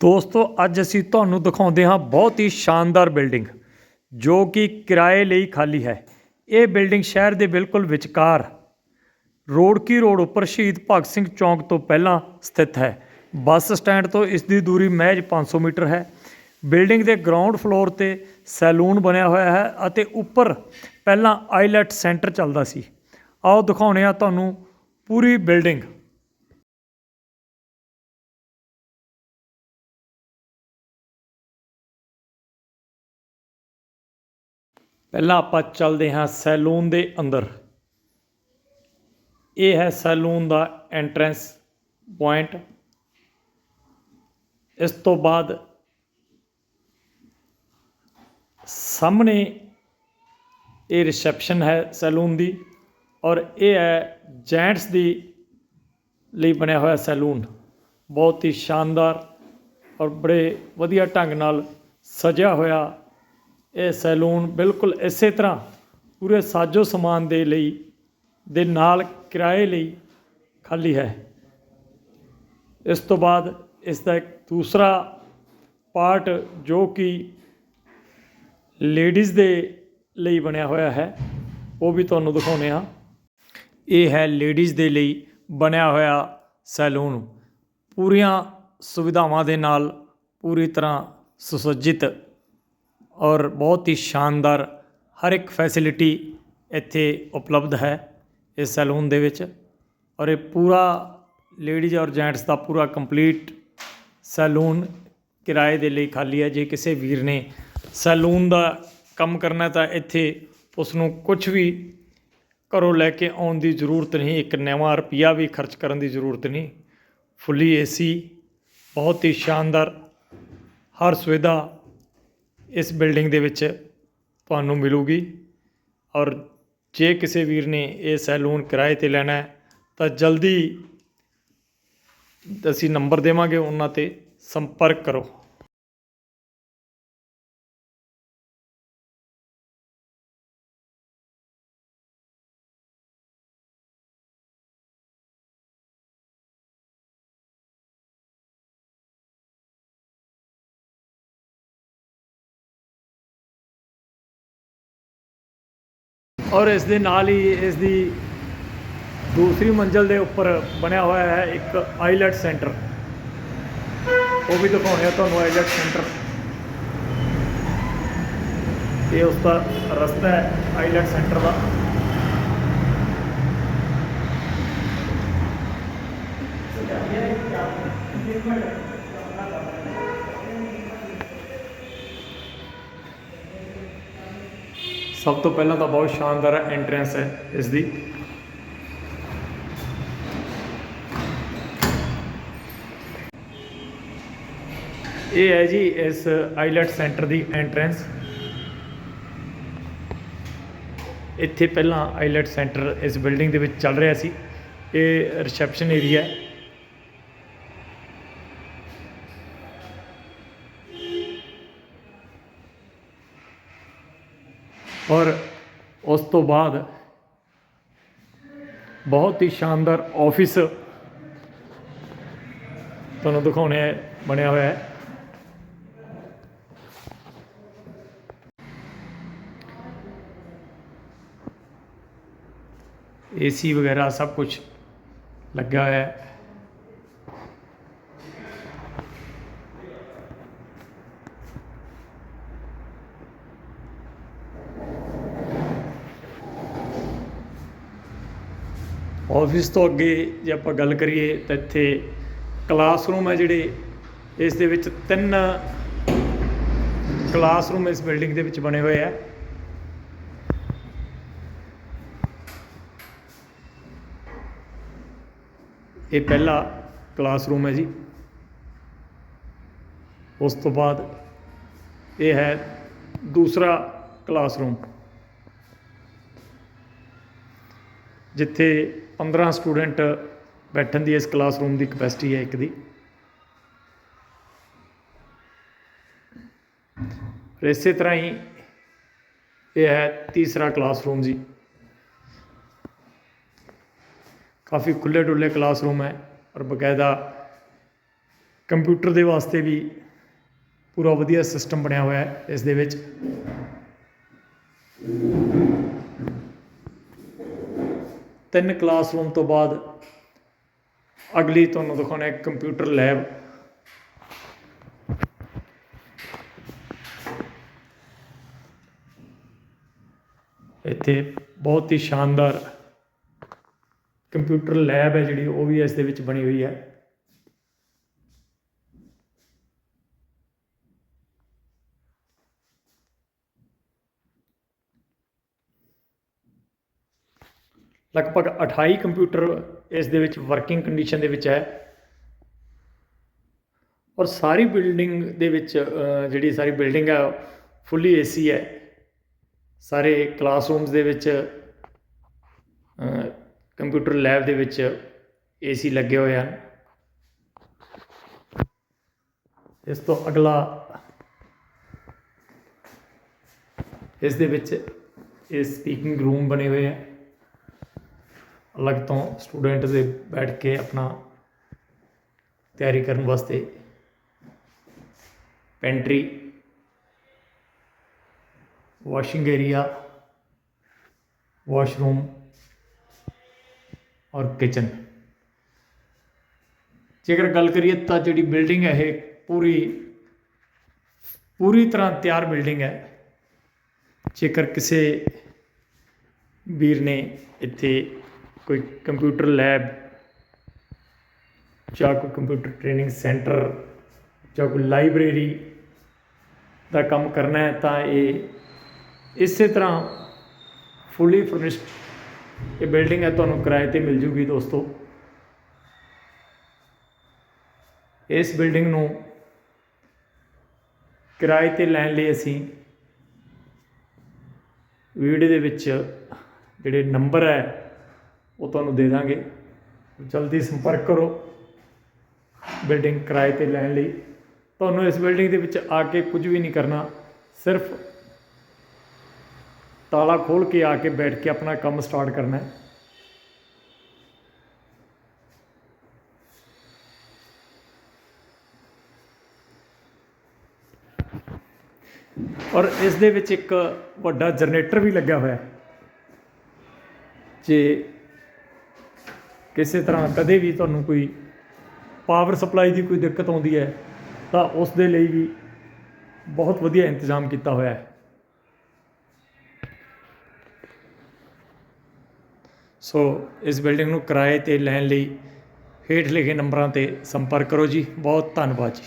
ਦੋਸਤੋ, ਅੱਜ ਅਸੀਂ ਤੁਹਾਨੂੰ ਦਿਖਾਉਂਦੇ ਹਾਂ ਬਹੁਤ ਹੀ ਸ਼ਾਨਦਾਰ ਬਿਲਡਿੰਗ ਜੋ ਕਿ ਕਿਰਾਏ ਲਈ ਖਾਲੀ ਹੈ। ਇਹ ਬਿਲਡਿੰਗ ਸ਼ਹਿਰ ਦੇ ਬਿਲਕੁਲ ਵਿਚਕਾਰ ਰੋੜਕੀ ਰੋਡ ਉੱਪਰ ਸ਼ਹੀਦ ਭਗਤ ਸਿੰਘ ਚੌਂਕ ਤੋਂ ਪਹਿਲਾਂ ਸਥਿਤ ਹੈ। ਬੱਸ ਸਟੈਂਡ ਤੋਂ ਇਸ ਦੀ ਦੂਰੀ ਮਹਿਜ 500 ਮੀਟਰ ਹੈ। ਬਿਲਡਿੰਗ ਦੇ ਗਰਾਊਂਡ ਫਲੋਰ ਤੇ ਸੈਲੂਨ ਬਣਿਆ ਹੋਇਆ ਹੈ ਅਤੇ ਉੱਪਰ ਪਹਿਲਾਂ ਆਈਲੈਟ ਸੈਂਟਰ ਚੱਲਦਾ ਸੀ। ਆਓ ਦਿਖਾਉਂਦੇ ਹਾਂ ਤੁਹਾਨੂੰ ਪੂਰੀ ਬਿਲਡਿੰਗ। ਪਹਿਲਾਂ ਆਪਾਂ ਚੱਲਦੇ ਹਾਂ ਸੈਲੂਨ ਦੇ ਅੰਦਰ। ਇਹ ਹੈ ਸੈਲੂਨ ਦਾ ਐਂਟਰੈਂਸ ਪੁਆਇੰਟ ਇਸ ਤੋਂ ਬਾਅਦ ਸਾਹਮਣੇ ਇਹ ਰਿਸੈਪਸ਼ਨ ਹੈ ਸੈਲੂਨ ਦੀ ਔਰ ਇਹ ਹੈ ਜੈਂਟਸ ਦੀ ਲਈ ਬਣਿਆ ਹੋਇਆ ਸੈਲੂਨ। ਬਹੁਤ ਹੀ ਸ਼ਾਨਦਾਰ ਔਰ ਬੜੇ ਵਧੀਆ ਢੰਗ ਨਾਲ ਸਜਿਆ ਹੋਇਆ ਇਹ ਸੈਲੂਨ ਬਿਲਕੁਲ ਇਸੇ ਤਰ੍ਹਾਂ ਪੂਰੇ ਸਾਜੋ ਸਮਾਨ ਦੇ ਲਈ, ਦੇ ਨਾਲ ਕਿਰਾਏ ਲਈ ਖਾਲੀ ਹੈ। ਇਸ ਤੋਂ ਬਾਅਦ ਇਸ ਦਾ ਇੱਕ ਦੂਸਰਾ ਪਾਰਟ ਜੋ ਕਿ ਲੇਡੀਜ਼ ਦੇ ਲਈ ਬਣਿਆ ਹੋਇਆ ਹੈ, ਉਹ ਵੀ ਤੁਹਾਨੂੰ ਦਿਖਾਉਂਦੇ ਹਾਂ। ਇਹ ਹੈ ਲੇਡੀਜ਼ ਦੇ ਲਈ ਬਣਿਆ ਹੋਇਆ ਸੈਲੂਨ। ਪੂਰੀਆਂ ਸੁਵਿਧਾਵਾਂ ਦੇ ਨਾਲ ਪੂਰੀ ਤਰ੍ਹਾਂ ਸੁਸੱਜਿਤ ਔਰ ਬਹੁਤ ਹੀ ਸ਼ਾਨਦਾਰ ਹਰ ਇੱਕ ਫੈਸਿਲਿਟੀ ਇੱਥੇ ਉਪਲਬਧ ਹੈ ਇਸ ਸੈਲੂਨ ਦੇ ਵਿੱਚ ਔਰ ਇਹ ਪੂਰਾ ਲੇਡੀਜ਼ ਔਰ ਜੈਂਟਸ ਦਾ ਪੂਰਾ ਕੰਪਲੀਟ ਸੈਲੂਨ ਕਿਰਾਏ ਦੇ ਲਈ ਖਾਲੀ ਹੈ। ਜੇ ਕਿਸੇ ਵੀਰ ਨੇ ਸੈਲੂਨ ਦਾ ਕੰਮ ਕਰਨਾ ਤਾਂ ਇੱਥੇ ਉਸ ਨੂੰ ਕੁਝ ਵੀ ਘਰੋਂ ਲੈ ਕੇ ਆਉਣ ਦੀ ਜ਼ਰੂਰਤ ਨਹੀਂ, ਇੱਕ ਨਵਾਂ ਰੁਪਿਆ ਵੀ ਖਰਚ ਕਰਨ ਦੀ ਜ਼ਰੂਰਤ ਨਹੀਂ। ਫੁੱਲੀ ਏਸੀ, ਬਹੁਤ ਹੀ ਸ਼ਾਨਦਾਰ, ਹਰ ਸੁਵਿਧਾ ਇਸ ਬਿਲਡਿੰਗ ਦੇ ਵਿੱਚ ਤੁਹਾਨੂੰ ਮਿਲੂਗੀ। ਔਰ ਜੇ ਕਿਸੇ ਵੀਰ ਨੇ ਇਹ ਸੈਲੂਨ ਕਿਰਾਏ ਤੇ ਲੈਣਾ ਤਾਂ ਜਲਦੀ ਅਸੀਂ ਨੰਬਰ ਦੇਵਾਂਗੇ, ਉਹਨਾਂ ਤੇ ਸੰਪਰਕ ਕਰੋ। ਔਰ ਇਸ ਦੇ ਨਾਲ ਹੀ ਇਸ ਦੀ ਦੂਸਰੀ ਮੰਜ਼ਲ ਦੇ ਉੱਪਰ ਬਣਿਆ ਹੋਇਆ ਹੈ ਇੱਕ ਆਈਲੈਟ ਸੈਂਟਰ। ਉਹ ਵੀ ਦਿਖਾਉਣੇ ਆ ਤੁਹਾਨੂੰ ਆਈਲੈਟ ਸੈਂਟਰ। ਇਹ ਉਸ ਦਾ ਰਸਤਾ ਹੈ ਆਈਲੈਟ ਸੈਂਟਰ ਦਾ। ਸਭ ਤੋਂ ਪਹਿਲਾਂ ਤਾਂ ਬਹੁਤ ਸ਼ਾਨਦਾਰ ਐਂਟਰੈਂਸ ਹੈ ਇਸ ਦੀ ਇਹ ਹੈ ਜੀ ਇਸ ਆਈਲੈਟ ਸੈਂਟਰ ਦੀ ਐਂਟਰੈਂਸ ਇੱਥੇ ਪਹਿਲਾਂ ਆਈਲੈਟ ਸੈਂਟਰ ਇਸ ਬਿਲਡਿੰਗ ਦੇ ਵਿੱਚ ਚੱਲ ਰਿਹਾ ਸੀ। ਇਹ ਰਿਸੈਪਸ਼ਨ ਏਰੀਆ ਹੈ। ਔਰ ਉਸ ਤੋਂ ਬਾਅਦ ਬਹੁਤ ਹੀ ਸ਼ਾਨਦਾਰ ਆਫਿਸ ਤੁਹਾਨੂੰ ਦਿਖਾਉਣੇ ਹੈ ਬਣਿਆ ਹੋਇਆ ਹੈ ਏਸੀ ਵਗੈਰਾ ਸਭ ਕੁਝ ਲੱਗਾ ਹੋਇਆ ਹੈ ਆਫਿਸ ਤੋਂ ਅੱਗੇ ਜੇ ਆਪਾਂ ਗੱਲ ਕਰੀਏ ਤਾਂ ਇੱਥੇ ਕਲਾਸਰੂਮ ਹੈ ਜਿਹੜੇ, ਇਸ ਦੇ ਵਿੱਚ ਤਿੰਨ ਕਲਾਸਰੂਮ ਇਸ ਬਿਲਡਿੰਗ ਦੇ ਵਿੱਚ ਬਣੇ ਹੋਏ ਆ। ਇਹ ਪਹਿਲਾ ਕਲਾਸਰੂਮ ਹੈ ਜੀ। ਉਸ ਤੋਂ ਬਾਅਦ ਇਹ ਹੈ ਦੂਸਰਾ ਕਲਾਸਰੂਮ। ਜਿੱਥੇ 15 ਸਟੂਡੈਂਟ ਬੈਠਣ ਦੀ ਇਸ ਕਲਾਸਰੂਮ ਦੀ ਕਪੈਸਿਟੀ ਹੈ ਇੱਕ ਦੀ। ਇਸੇ ਤਰ੍ਹਾਂ ਹੀ ਇਹ ਹੈ ਤੀਸਰਾ ਕਲਾਸਰੂਮ ਜੀ। ਕਾਫੀ ਖੁੱਲੇ ਡੁੱਲੇ ਕਲਾਸਰੂਮ ਹੈ ਔਰ ਬਕਾਇਦਾ ਕੰਪਿਊਟਰ ਦੇ ਵਾਸਤੇ ਵੀ ਪੂਰਾ ਵਧੀਆ ਸਿਸਟਮ ਬਣਿਆ ਹੋਇਆ ਹੈ ਇਸ ਦੇ ਵਿੱਚ। ਤਿੰਨ ਕਲਾਸਰੂਮ ਤੋਂ ਬਾਅਦ ਅਗਲੀ ਤੁਹਾਨੂੰ ਦਿਖਾਉਣਾ ਹੈ ਕੰਪਿਊਟਰ ਲੈਬ ਇੱਥੇ ਬਹੁਤ ਹੀ ਸ਼ਾਨਦਾਰ ਕੰਪਿਊਟਰ ਲੈਬ ਹੈ ਜਿਹੜੀ ਉਹ ਵੀ ਇਸ ਦੇ ਵਿੱਚ ਬਣੀ ਹੋਈ ਹੈ। ਲਗਭਗ 28 ਕੰਪਿਊਟਰ ਇਸ ਦੇ ਵਿੱਚ ਵਰਕਿੰਗ ਕੰਡੀਸ਼ਨ ਦੇ ਵਿੱਚ ਹੈ। ਔਰ ਸਾਰੀ ਬਿਲਡਿੰਗ ਦੇ ਵਿੱਚ ਜਿਹੜੀ ਸਾਰੀ ਬਿਲਡਿੰਗ ਹੈ ਫੁੱਲੀ ਏਸੀ ਹੈ। ਸਾਰੇ ਕਲਾਸਰੂਮਸ ਦੇ ਵਿੱਚ ਕੰਪਿਊਟਰ ਲੈਬ ਦੇ ਵਿੱਚ ਏਸੀ ਲੱਗੇ ਹੋਏ ਹਨ। ਇਸ ਤੋਂ ਅਗਲਾ, ਇਸ ਦੇ ਵਿੱਚ ਇਹ ਸਪੀਕਿੰਗ ਰੂਮ ਬਣੇ ਹੋਏ ਹੈ। ਅਲੱਗ ਤੋਂ ਸਟੂਡੈਂਟ ਦੇ ਬੈਠ ਕੇ ਆਪਣਾ ਤਿਆਰੀ ਕਰਨ ਵਾਸਤੇ ਪੈਂਟਰੀ, ਵਾਸ਼ਿੰਗ ਏਰੀਆ, ਵਾਸ਼ਰੂਮ ਔਰ ਕਿਚਨ। ਜੇਕਰ ਗੱਲ ਕਰੀਏ ਤਾਂ ਜਿਹੜੀ ਬਿਲਡਿੰਗ ਹੈ ਇਹ ਪੂਰੀ ਪੂਰੀ ਤਰ੍ਹਾਂ ਤਿਆਰ ਬਿਲਡਿੰਗ ਹੈ। ਜੇਕਰ ਕਿਸੇ ਵੀਰ ਨੇ ਇੱਥੇ ਕੋਈ ਕੰਪਿਊਟਰ ਲੈਬ ਜਾਂ ਕੋਈ ਕੰਪਿਊਟਰ ਟ੍ਰੇਨਿੰਗ ਸੈਂਟਰ ਜਾਂ ਕੋਈ ਲਾਇਬ੍ਰੇਰੀ ਦਾ ਕੰਮ ਕਰਨਾ ਹੈ, ਤਾਂ ਇਹ ਇਸੇ ਤਰ੍ਹਾਂ ਫੁੱਲੀ ਫਰਨਿਸ਼ਡ ਇਹ ਬਿਲਡਿੰਗ ਹੈ, ਤੁਹਾਨੂੰ ਕਿਰਾਏ ਤੇ ਮਿਲ ਜੂਗੀ ਦੋਸਤੋ। ਇਸ ਬਿਲਡਿੰਗ ਨੂੰ ਕਿਰਾਏ ਤੇ ਲੈਣ ਲਈ ਅਸੀਂ ਵੀਡੀਓ ਦੇ ਵਿੱਚ ਜਿਹੜੇ ਨੰਬਰ ਹੈ ਉਹ ਤੁਹਾਨੂੰ ਦੇ ਦਾਂਗੇ। ਜਲਦੀ ਸੰਪਰਕ ਕਰੋ। ਬਿਲਡਿੰਗ ਕਿਰਾਏ ਤੇ ਲੈਣ ਲਈ। ਤੁਹਾਨੂੰ ਇਸ ਬਿਲਡਿੰਗ ਦੇ ਵਿੱਚ ਆ ਕੇ ਕੁਝ ਵੀ ਨਹੀਂ ਕਰਨਾ। ਸਿਰਫ ਤਾਲਾ ਖੋਲ ਕੇ ਆ ਕੇ ਬੈਠ ਕੇ ਆਪਣਾ ਕੰਮ ਸਟਾਰਟ ਕਰਨਾ ਹੈ। ਔਰ ਇਸ ਦੇ ਵਿੱਚ ਇੱਕ ਵੱਡਾ ਜਨਰੇਟਰ ਵੀ ਲੱਗਿਆ ਹੋਇਆ ਹੈ। ਜੇ ਕਿਸੇ ਤਰ੍ਹਾਂ ਕਦੇ ਵੀ ਤੁਹਾਨੂੰ ਕੋਈ ਪਾਵਰ ਸਪਲਾਈ ਦੀ ਕੋਈ ਦਿੱਕਤ ਆਉਂਦੀ ਹੈ, ਤਾਂ ਉਸ ਦੇ ਲਈ ਵੀ ਬਹੁਤ ਵਧੀਆ ਇੰਤਜ਼ਾਮ ਕੀਤਾ ਹੋਇਆ ਹੈ। ਸੋ ਇਸ ਬਿਲਡਿੰਗ ਨੂੰ ਕਿਰਾਏ ਤੇ ਲੈਣ ਲਈ ਹੇਠ ਲਿਖੇ ਨੰਬਰਾਂ ਤੇ ਸੰਪਰਕ ਕਰੋ ਜੀ। ਬਹੁਤ ਧੰਨਵਾਦ ਜੀ।